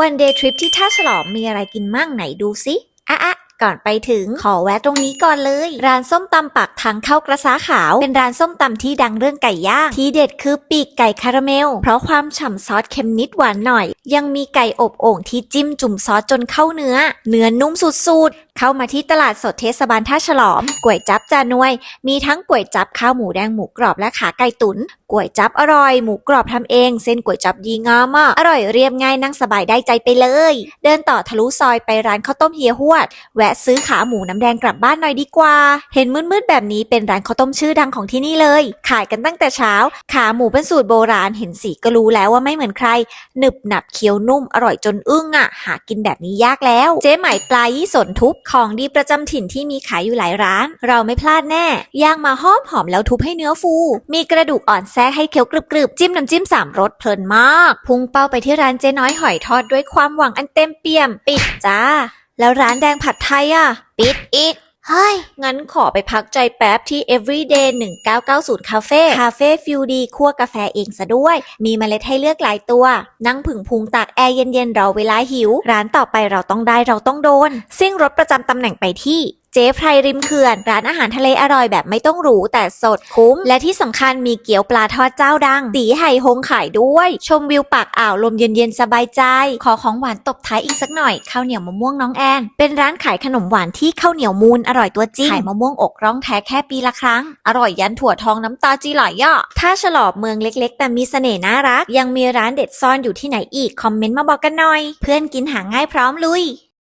วันเดย์ทริปที่ท่าฉลอมมีอะไรกินมั่งไหนดูซิอะอะ ก่อนไปถึงขอแวะตรงนี้ก่อนเลย ร้านส้มตำปากทางเข้ากระซ้าขาว เป็นร้านส้มตำที่ดังเรื่องไก่ย่าง ที่เด็ดคือปีกไก่คาราเมล เพราะความฉ่ำซอสเค็มนิดหวานหน่อย ยังมีไก่อบโอ่งที่จิ้มจุ่มซอสจนเข้าเนื้อ เนื้อนุ่มสุดๆ เข้ามาที่ตลาดสดเทศบาลท่าฉลอมก๋วยจับจานวย มีทั้งก๋วยจับข้าวหมูแดงหมูกรอบและขาไก่ตุน๋นก๋วยจับอร่อย หมูกรอบทำเอง เส้นก๋วยจับดีงามอะอร่อยเรียบง่ายนั่งสบายได้ใจไปเลย เดินต่อทะลุซอยไปร้านข้าวต้มเฮียหวดแวะซื้อขาหมูน้ำแดงกลับบ้านหน่อยดีกว่า เห็นมืดๆแบบนี้เป็นร้านข้าวต้มชื่อดังของที่นี่เลย ขายกันตั้งแต่เช้า ขาหมูเป็นสูตรโบราณเห็นสีก็รู้แล้วว่าไม่เหมือนใคร หนึบหนับเคี้ยวนุ่มอร่อยจนอึ้งอะ หากินแบบนี้ยากแล้ว เจ๊ไหมปลายี่สนทุบของดีประจำถิ่นที่มีขายอยู่หลายร้าน เราไม่พลาดแน่ย่างมาหอมหอมแล้วทุบให้เนื้อฟู มีกระดูกอ่อนแทรกให้เคี้ยวกรึบๆจิ้มน้ำจิ้มสามรสเพลินมาก พุ่งเป้าไปที่ร้านเจ๊น้อยหอยทอดด้วยความหวังอันเต็มเปี่ยม ปิดจ้า แล้วร้านแดงผัดไทยอะ ปิดอีก เฮ้ย งั้นขอไปพักใจแป๊บที่ Everyday 1990 Cafe คาเฟ่ฟิลดีคั่วกาแฟเองซะด้วย มีเมล็ดให้เลือกหลายตัว นั่งผึ่งพุงตากแอร์เย็นๆรอเวลาหิว ร้านต่อไปเราต้องได้เราต้องโดน ซิ่งรถประจำตำแหน่งไปที่ เจ๊ไพรริมเขื่อน ร้านอาหารทะเลอร่อยแบบไม่ต้องหรูแต่สดคุ้ม และที่สำคัญมีเกี๊ยวปลาทอดเจ้าดัง ตีไห่ฮงขายด้วย ชมวิวปากอ่าวลมเย็นๆ สบายใจ ขอของหวานตบท้ายอีกสักหน่อยข้าวเหนียวมะม่วงน้องแอน เป็นร้านขายขนมหวานที่ข้าวเหนียวมูลอร่อยตัวจริงขายมะม่วงอกร่องแท้แค่ปีละครั้ง อร่อยยันถั่วทองน้ำตาจีหลอย่ะถ้าฉลอบเมืองเล็ก ๆ แต่มีเสน่ห์น่ารัก ยังมีร้านเด็ดซ่อนอยู่ที่ไหนอีกคอมเมนต์มาบอกกันหน่อย เพื่อนกินหาง่ายพร้อมลุย